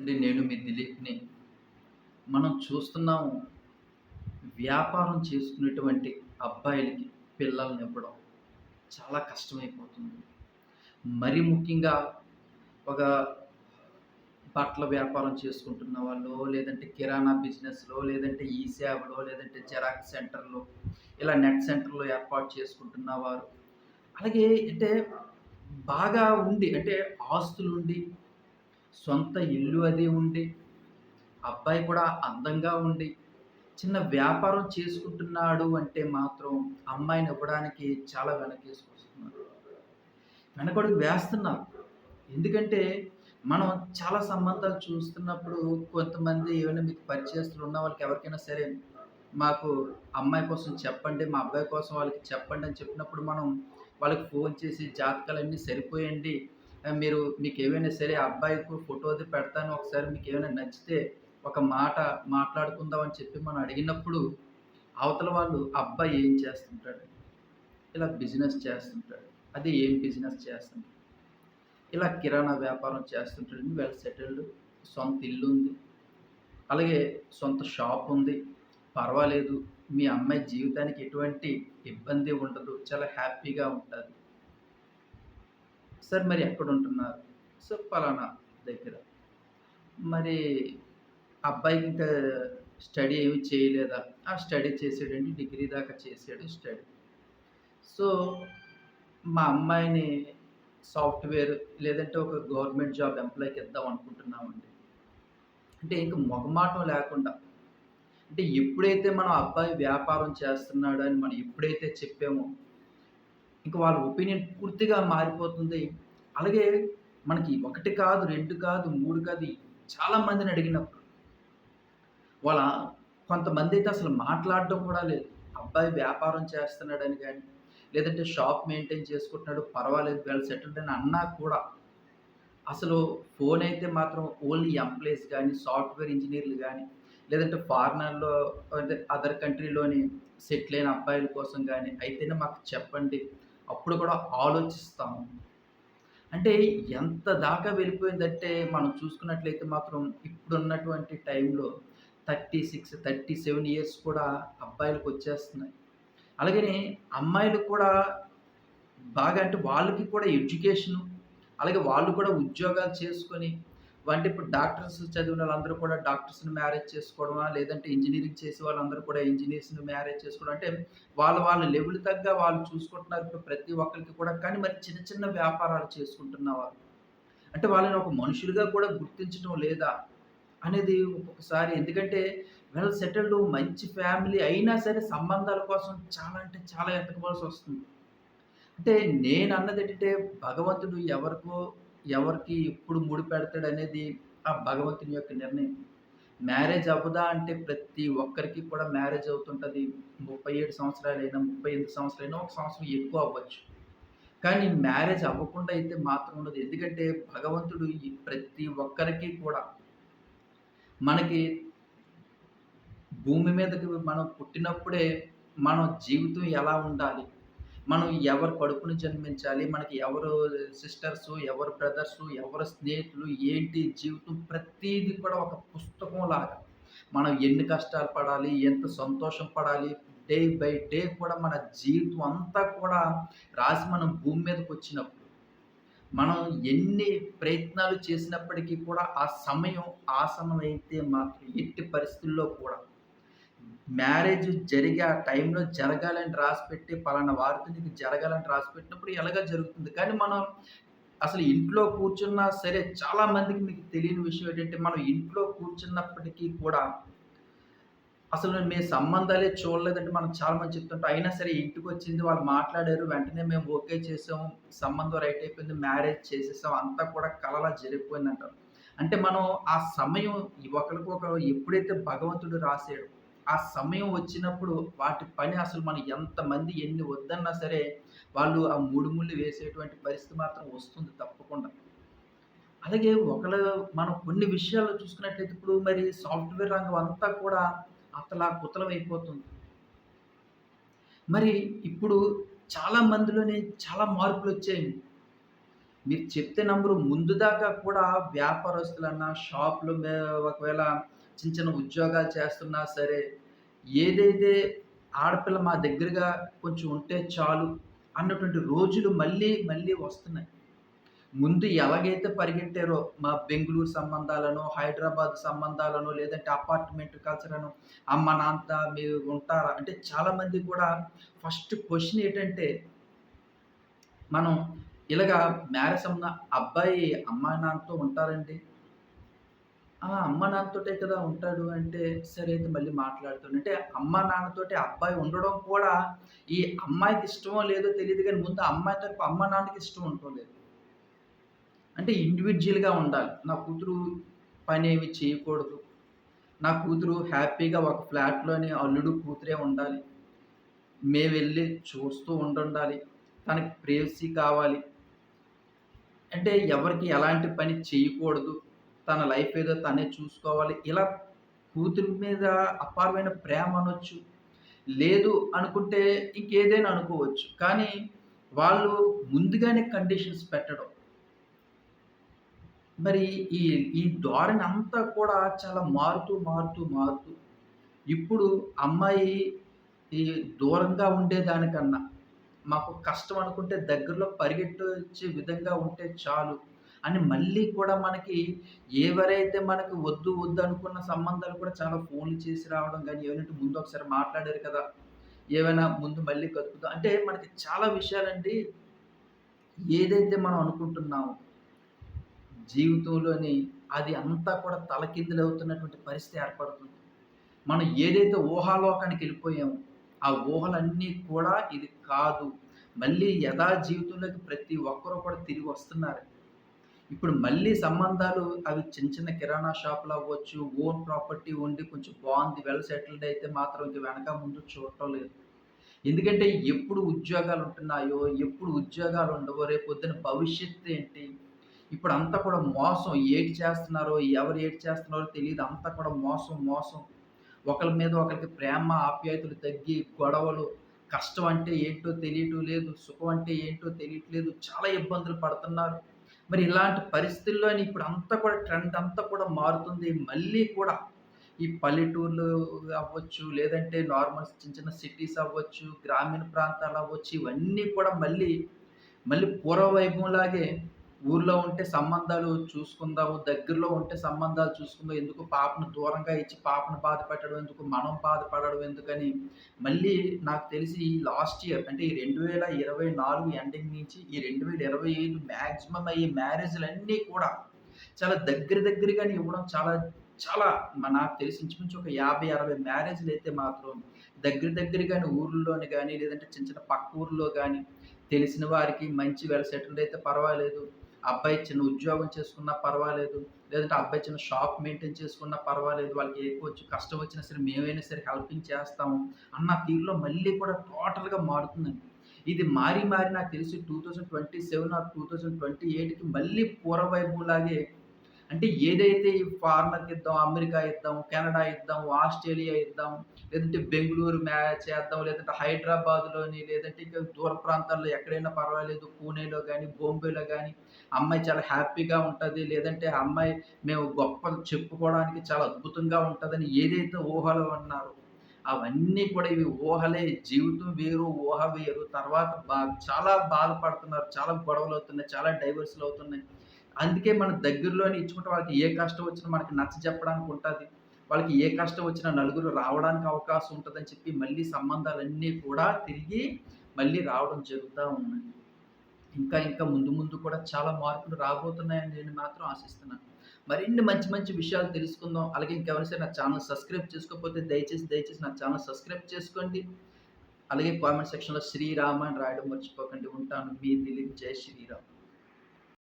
అండి నేను మీ దిలీప్‌ని. మనం చూస్తున్నాము వ్యాపారం చేసుకునేటువంటి అబ్బాయిలకి పిల్లల్ని ఇవ్వడం చాలా కష్టమైపోతుంది. మరీ ముఖ్యంగా ఒక బట్టల వ్యాపారం చేసుకుంటున్న వాళ్ళు లేదంటే కిరాణా బిజినెస్‌లో, లేదంటే ఈ సేవలో, లేదంటే జెరాక్స్ సెంటర్‌లో, ఇలా నెట్ సెంటర్‌లో ఏర్పాటు చేసుకుంటున్న వారు. అలాగే అంటే బాగా ఉండి అంటే ఆస్తులుండి, సొంత ఇల్లు అది ఉండి, అబ్బాయి కూడా అందంగా ఉండి, చిన్న వ్యాపారం చేసుకుంటున్నాడు అంటే మాత్రం అమ్మాయిని ఇవ్వడానికి చాలా వెనకేసుకొస్తున్నారు. వెనకడుగు వేస్తున్నారు. ఎందుకంటే మనం చాలా సంబంధాలు చూస్తున్నప్పుడు కొంతమంది ఏమైనా మీకు పరిచయస్తులు ఉన్న వాళ్ళకి ఎవరికైనా సరే మాకు అమ్మాయి కోసం చెప్పండి, మా అబ్బాయి కోసం వాళ్ళకి చెప్పండి అని చెప్పినప్పుడు మనం వాళ్ళకి ఫోన్ చేసి జాతకాలన్నీ సరిపోయండి. మీరు మీకు ఏమైనా సరే ఆ అబ్బాయికి ఫోటో అది పెడతాను. ఒకసారి మీకు ఏమైనా నచ్చితే ఒక మాట మాట్లాడుకుందాం అని చెప్పి మనం అడిగినప్పుడు అవతల వాళ్ళు అబ్బాయి ఏం చేస్తుంటాడు? ఇలా బిజినెస్ చేస్తుంటాడు. అది ఏం బిజినెస్ చేస్తుంటాడు? ఇలా కిరాణా వ్యాపారం చేస్తుంటాడు వెల్ సెటిల్డ్. సొంత ఇల్లు ఉంది అలాగే సొంత షాప్ ఉంది. పర్వాలేదు. మీ అమ్మాయి జీవితానికి ఎటువంటి ఇబ్బంది ఉండదు. చాలా హ్యాపీగా ఉంటుంది సార్ మరి ఎక్కడ ఉంటున్నారు సో పలానా దగ్గర. మరి అబ్బాయికి ఇంకా స్టడీ ఏమి చేయలేదా? ఆ! స్టడీ చేసాడండి. డిగ్రీ దాకా చేసాడు స్టడీ. సో మా అమ్మాయిని సాఫ్ట్‌వేర్ లేదంటే ఒక గవర్నమెంట్ జాబ్ ఎంప్లాయ్‌కి ఇద్దాం అనుకుంటున్నామండి. అంటే ఇంక మొగమాటం లేకుండా అంటే ఎప్పుడైతే మనం అబ్బాయి వ్యాపారం చేస్తున్నాడు అని మనం ఎప్పుడైతే చెప్పామో, ఇంక వాళ్ళ ఒపీనియన్ పూర్తిగా మారిపోతుంది. అలాగే మనకి ఒకటి కాదు, రెండు కాదు, మూడు కాదు చాలా మందిని అడిగినప్పుడు వాళ్ళ కొంతమంది అయితే అసలు మాట్లాడడం కూడా లేదు. అబ్బాయి వ్యాపారం చేస్తున్నాడని కానీ లేదంటే షాప్ మెయింటైన్ చేసుకుంటున్నాడు పర్వాలేదు వెల్ సెటిల్డ్ అని అన్నా కూడా అసలు ఫోన్ అయితే మాత్రం ఓన్లీ ఎంప్లాయీస్ కానీ సాఫ్ట్‌వేర్ ఇంజనీర్లు కానీ లేదంటే ఫారినర్‌లో అంటే అదర్ కంట్రీలోని సెటిల్ అయిన అబ్బాయిల కోసం కానీ అయితేనే మాకు చెప్పండి. అప్పుడు కూడా ఆలోచిస్తాము. అంటే ఎంత దాకా వెళ్ళిపోయిందంటే మనం చూసుకున్నట్లయితే మాత్రం ఇప్పుడున్నటువంటి టైంలో 36, 37 ఇయర్స్ కూడా అబ్బాయిలకు వచ్చేస్తున్నాయి అలాగనే అమ్మాయిలు కూడా బాగా అంటే వాళ్ళకి కూడా ఎడ్యుకేషను, అలాగే వాళ్ళు కూడా ఉద్యోగాలు చేసుకొని అంటే ఇప్పుడు డాక్టర్స్ చదివిన వాళ్ళందరూ కూడా డాక్టర్స్‌ని మ్యారేజ్ చేసుకోవడమా, లేదంటే ఇంజనీరింగ్ చేసే వాళ్ళందరూ కూడా ఇంజనీర్స్ని మ్యారేజ్ చేసుకోవడం. అంటే వాళ్ళ వాళ్ళ లెవెల్ తగ్గ వాళ్ళు చూసుకుంటున్నారు ఇప్పుడు ప్రతి ఒక్కరికి కూడా. కానీ మరి చిన్న చిన్న వ్యాపారాలు చేసుకుంటున్న వాళ్ళు అంటే వాళ్ళని ఒక మనుషులుగా కూడా గుర్తించడం లేదా? అనేది ఒక్కొక్కసారి ఎందుకంటే వెల్ సెటిల్డ్ మంచి ఫ్యామిలీ అయినా సరే సంబంధాల కోసం చాలా అంటే చాలా ఎతకవలసొస్తుంది. అంటే నేను అన్నదంటే భగవంతుడు ఎవరికో ఎవరికి ఎప్పుడు ముడిపెడతాడనేది ఆ భగవంతుని యొక్క నిర్ణయం. మ్యారేజ్ అవ్వదా అంటే ప్రతి ఒక్కరికి కూడా మ్యారేజ్ అవుతుంటుంది ముప్పై ఏడు సంవత్సరాలైనా, 38 సంవత్సరాలైనా, ఒక సంవత్సరం ఎక్కువ అవ్వచ్చు. కానీ మ్యారేజ్ అవ్వకుండా అయితే మాత్రం ఉండదు. ఎందుకంటే భగవంతుడు ఈ ప్రతి ఒక్కరికి కూడా మనకి భూమి మీదకి మనం పుట్టినప్పుడే మన జీవితం ఎలా ఉండాలి? మనం ఎవరి కడుపును జన్మించాలి? మనకి ఎవరు సిస్టర్స్ ఎవరు బ్రదర్స్ ఎవరు స్నేహితులు, ఏంటి జీవితం ప్రతిదీ కూడా ఒక పుస్తకం లాగా మనం ఎన్ని కష్టాలు పడాలి? ఎంత సంతోషం పడాలి? డే బై డే కూడా మన జీవితం అంతా కూడా రాసి మనం భూమి మీదకి వచ్చినప్పుడు మనం ఎన్ని ప్రయత్నాలు చేసినప్పటికీ కూడా ఆ సమయం ఆసనం అయితే మాత్రం ఎట్టి పరిస్థితుల్లో కూడా మ్యారేజ్ జరిగే ఆ టైంలో జరగాలని రాసిపెట్టి పలానా వారితో నీకు జరగాలని రాసిపెట్టినప్పుడు ఎలాగ జరుగుతుంది. కానీ మనం అసలు ఇంట్లో కూర్చున్నా సరే చాలా మందికి మీకు తెలియని విషయం ఏంటంటే మనం ఇంట్లో కూర్చున్నప్పటికీ కూడా అసలు మీ సంబంధాలే చూడలేదంటే మనం చాలా మంది చెప్తుంటాం. అయినా సరే ఇంటికి వచ్చింది వాళ్ళు మాట్లాడారు. వెంటనే మేము ఓకే చేసాం. సంబంధం రైట్ అయిపోయింది. మ్యారేజ్ చేసేసాం. అంతా కూడా కలలా జరిగిపోయిందంటారు. అంటే మనం ఆ సమయం ఒకళ్ళకొకరు ఎప్పుడైతే భగవంతుడు రాసాడు ఆ సమయం వచ్చినప్పుడు వాటి పని అసలు మనం ఎంతమంది ఎన్ని వద్దన్నా సరే వాళ్ళు ఆ మూడు ముళ్ళు వేసేటువంటి పరిస్థితి మాత్రం వస్తుంది తప్పకుండా. అలాగే ఒకళ్ళు మనం కొన్ని విషయాల్లో చూసుకున్నట్లయితే ఇప్పుడు మరి సాఫ్ట్‌వేర్ రంగం అంతా కూడా అతలాకుతలం అయిపోతుంది. మరి ఇప్పుడు చాలా మందిలోనే చాలా మార్పులు వచ్చాయి మీరు చెప్తే నంబరు ముందు దాకా కూడా వ్యాపారస్తులన్నా, షాపులు ఒకవేళ చిన్న చిన్న ఉద్యోగాలు చేస్తున్నా సరే, ఏదైతే ఆడపిల్ల మా దగ్గరగా కొంచెం ఉంటే చాలు అన్నటువంటి రోజులు మళ్ళీ, మళ్ళీ వస్తున్నాయి. ముందు ఎలాగైతే పరిగెట్టారో మా బెంగుళూరు సంబంధాలను హైదరాబాద్ సంబంధాలను లేదంటే అపార్ట్‌మెంట్ కల్చరను అమ్మ, నాంత మీరు ఉంటారా? అంటే చాలామంది కూడా ఫస్ట్ క్వశ్చన్ ఏంటంటే, మనం ఇలాగా మ్యారేజ్ అమ్మ అబ్బాయి అమ్మాయి నాన్నతో ఉంటారండి? ఆ! అమ్మ, నాన్నతోటే కదా ఉంటాడు అంటే, సరే అయితే మళ్ళీ మాట్లాడుతాడు. అంటే అమ్మ, నాన్నతోటి అబ్బాయి ఉండడం కూడా ఈ అమ్మాయికి ఇష్టమో లేదో తెలియదు కానీ ముందు అమ్మాయి తరపు అమ్మ, నాన్నకి ఇష్టం ఉండటం లేదు. అంటే ఇండివిజువల్గా ఉండాలి. నా కూతురు పనేమి చేయకూడదు. నా కూతురు హ్యాపీగా ఒక ఫ్లాట్‌లోని అల్లుడు, కూతురే ఉండాలి. మేము వెళ్ళి చూస్తూ ఉండాలి తనకి ప్రేవసీ కావాలి. అంటే ఎవరికి ఎలాంటి పని చేయకూడదు. తన లైఫ్ ఏదో తనే చూసుకోవాలి. ఇలా కూతురి మీద అపారమైన ప్రేమ అనొచ్చు. లేదు అనుకుంటే ఇంకేదైనా అనుకోవచ్చు. కానీ వాళ్ళు ముందుగానే కండిషన్స్ పెట్టడం. మరి ఈ ఈ ధోరణి అంతా కూడా చాలా మారుతూ, మారుతూ, మారుతూ ఇప్పుడు అమ్మాయి ఈ దూరంగా ఉండేదానికన్నా, మాకు కష్టం అనుకుంటే దగ్గరలో పరిగెట్టొచ్చే విధంగా ఉంటే చాలు అని మళ్ళీ కూడా మనకి ఎవరైతే మనకి వద్దు, వద్దు అనుకున్న సంబంధాలు కూడా చాలా ఫోన్‌లు చేసి రావడం కానీ ఏమైనా ముందు ఒకసారి మాట్లాడారు కదా! ఏవైనా ముందు మళ్ళీ కలుపుదాం అంటే మనకి చాలా విషయాలండి ఏదైతే మనం అనుకుంటున్నామో జీవితంలోని అది అంతా కూడా తలకిందులవుతున్నటువంటి పరిస్థితి ఏర్పడుతుంది. మనం ఏదైతే ఊహాలోకానికి వెళ్ళిపోయామో, ఆ ఊహలన్నీ కూడా ఇది కాదు. మళ్ళీ యథా జీవితంలోకి ప్రతి ఒక్కరూ కూడా తిరిగి వస్తున్నారు. ఇప్పుడు మళ్ళీ సంబంధాలు అవి చిన్న చిన్న కిరాణా షాపులు అవ్వచ్చు, ఓన్ ప్రాపర్టీ ఉండి కొంచెం బాగుంది వెల్ సెటిల్డ్ అయితే మాత్రం ఇంక వెనక ముందు చూడటం లేదు. ఎందుకంటే ఎప్పుడు ఉద్యోగాలు ఉంటున్నాయో, ఎప్పుడు ఉద్యోగాలు ఉండవో, రేపొద్దున భవిష్యత్తు ఏంటి? ఇప్పుడు అంతా కూడా మోసం. ఏటి చేస్తున్నారో, ఎవరు ఏటి చేస్తున్నారో తెలియదు అంతా కూడా మోసం, మోసం. ఒకరి మీద ఒకరికి ప్రేమ, ఆప్యాయతలు తగ్గి, గొడవలు, కష్టం అంటే ఏంటో తెలియటం లేదు. సుఖం అంటే ఏంటో తెలియట్లేదు. చాలా ఇబ్బందులు పడుతున్నారు. మరి ఇలాంటి పరిస్థితుల్లోని ఇప్పుడంతా కూడా ట్రెండ్ అంతా కూడా మారుతుంది. మళ్ళీ కూడా ఈ పల్లెటూర్లు అవ్వచ్చు, లేదంటే నార్మల్ చిన్న చిన్న సిటీస్ అవ్వచ్చు, గ్రామీణ ప్రాంతాలు అవ్వచ్చు, ఇవన్నీ కూడా మళ్ళీ, మళ్ళీ పూర్వ వైభవంలాగే ఊర్లో ఉంటే సంబంధాలు చూసుకుందాము. దగ్గరలో ఉంటే సంబంధాలు చూసుకుందాం. ఎందుకు పాపను దూరంగా ఇచ్చి పాపను బాధపెట్టడం ఎందుకు? మనం బాధపడడం ఎందుకని మళ్ళీ నాకు తెలిసి ఈ లాస్ట్ ఇయర్ అంటే ఈ 2024 ఎండింగ్ నుంచి ఈ రెండు వేల ఇరవై ఐదు మ్యాక్సిమం అయ్యే మ్యారేజ్‌లన్నీ కూడా చాలా దగ్గర దగ్గరగానే ఇవ్వడం చాలా చాలా మ నాకు తెలిసి ఇంచుమించు ఒక 50, 60 మ్యారేజ్‌లయితే మాత్రం దగ్గర దగ్గర కానీ ఊర్లోని కానీ లేదంటే చిన్న చిన్న పక్క ఊర్లో కానీ తెలిసిన వారికి మంచి వెల్ సెటిల్డ్ అయితే పర్వాలేదు. అబ్బాయి చిన్న ఉద్యోగం చేసుకున్నా పర్వాలేదు. లేదంటే అబ్బాయి చిన్న షాప్ మెయింటైన్ చేసుకున్నా పర్వాలేదు. వాళ్ళకి ఏ కొంచెం కష్టం వచ్చినా సరే మేమైనా సరే హెల్పింగ్ చేస్తాము అన్న తీరులో మళ్ళీ కూడా టోటల్‌గా మారుతుందండి. ఇది మారి మారి నాకు తెలిసి 2027 ఆర్ 2028కి మళ్ళీ పూర్వ అంటే ఏదైతే ఈ ఫారినర్ ఇద్దాం, అమెరికా ఇద్దాం, కెనడా ఇద్దాం, ఆస్ట్రేలియా ఇద్దాం, లేదంటే బెంగళూరు మ్యాచ్ చేద్దాం, లేదంటే హైదరాబాద్‌లోని లేదంటే ఇంకా దూర ప్రాంతాల్లో ఎక్కడైనా పర్వాలేదు. పూణేలో కానీ బొంబేలో కానీ అమ్మాయి చాలా హ్యాపీగా ఉంటుంది లేదంటే ఆ అమ్మాయి మేము గొప్ప చెప్పుకోవడానికి చాలా అద్భుతంగా ఉంటుందని ఏదైతే ఊహలు అన్నారు అవన్నీ కూడా ఇవి ఊహలే. జీవితం వేరు, ఊహ వేరు. తర్వాత బా చాలా బాధపడుతున్నారు. చాలా గొడవలు అవుతున్నాయి చాలా డైవోర్స్‌లవుతున్నాయి. అందుకే మన దగ్గరలోనే ఇచ్చుకుంటే వాళ్ళకి ఏ కష్టం వచ్చినా మనకి నచ్చ చెప్పడానికి ఉంటుంది వాళ్ళకి ఏ కష్టం వచ్చినా నలుగురు రావడానికి అవకాశం ఉంటుందని చెప్పి మళ్ళీ సంబంధాలన్నీ కూడా తిరిగి మళ్ళీ రావడం జరుగుతూ ఉన్నాయి. ఇంకా ఇంకా ముందు ముందు కూడా చాలా మార్పులు రాబోతున్నాయని నేను మాత్రం ఆశిస్తున్నాను. మరిన్ని మంచి మంచి విషయాలు తెలుసుకుందాం. అలాగే ఇంకెవరైనా నా ఛానల్ సబ్స్క్రైబ్ చేసుకోకపోతే దయచేసి, దయచేసి నా ఛానల్ సబ్స్క్రైబ్ చేసుకోండి. అలాగే కామెంట్ సెక్షన్‌లో శ్రీరామ అని రాయడం మర్చిపోకండి. ఉంటాను. మీ దిలీప్. జై శ్రీరామ్.